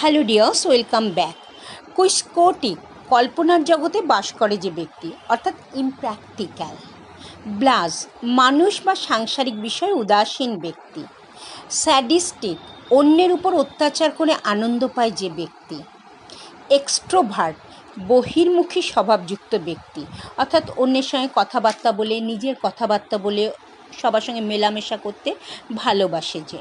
Hello dears, welcome back. কুইস্কোটি কল্পনার জগতে বাস করে যে ব্যক্তি, অর্থাৎ ইমপ্র্যাকটিক্যাল ব্লাজ মানুষ বা সাংসারিক বিষয়ে উদাসীন ব্যক্তি স্যাডিস্টিক অন্যের উপর অত্যাচার করে আনন্দ পায় যে ব্যক্তি এক্সট্রোভার্ট বহির্মুখী স্বভাবযুক্ত ব্যক্তি, অর্থাৎ অন্যের সঙ্গে কথাবার্তা বলে, নিজের কথাবার্তা বলে সবার সঙ্গে মেলামেশা করতে ভালোবাসে যে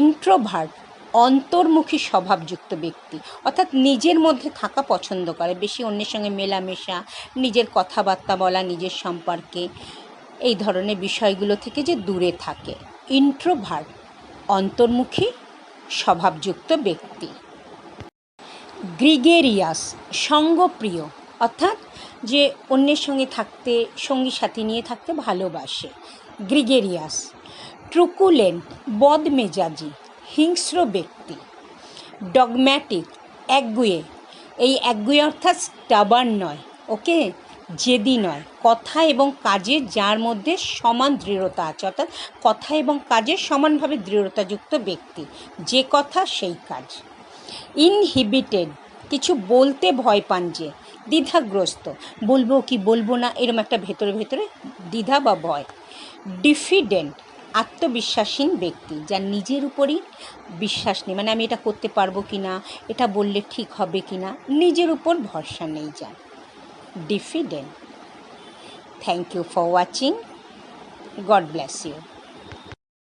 ইন্ট্রোভার্ট অন্তর্মুখী স্বভাবযুক্ত ব্যক্তি। অর্থাৎ নিজের মধ্যে থাকা পছন্দ করে, বেশি অন্যের সঙ্গে মেলামেশা, নিজের কথাবার্তা বলা, নিজের সম্পর্কে, এই ধরনের বিষয়গুলো থেকে যে দূরে থাকে। ইন্ট্রোভার্ট অন্তর্মুখী, স্বভাবযুক্ত ব্যক্তি। গ্রিগেরিয়াস সঙ্গপ্রিয়, অর্থাৎ যে অন্যের সঙ্গে থাকতে, সঙ্গী সাথী নিয়ে থাকতে ভালোবাসে। গ্রিগেরিয়াস ট্রুকুলেন্ট বদমেজাজি হিংস্র ব্যক্তি ডগম্যাটিক একগুয়ে। এই একগুয়ে অর্থাৎ স্টাবার নয়, ওকে? জেদি নয়। কথা এবং কাজে যার মধ্যে সমান দৃঢ়তা আছে, অর্থাৎ কথা এবং কাজে সমানভাবে দৃঢ়তাযুক্ত ব্যক্তি। যে কথা সেই কাজ। ইনহিবিটেড কিছু বলতে ভয় পান যে, দ্বিধাগ্রস্ত। বলব কি বলব না, এরম একটা ভেতরে ভেতরে দ্বিধা বা ভয়। ডিফিডেন্ট আত্মবিশ্বাসীন ব্যক্তি যার নিজের উপরই বিশ্বাস নেই। মানে আমি এটা করতে পারব কি না এটা বললে ঠিক হবে কি না নিজের উপর ভরসা নেই যার। Diffident thank you for watching God bless you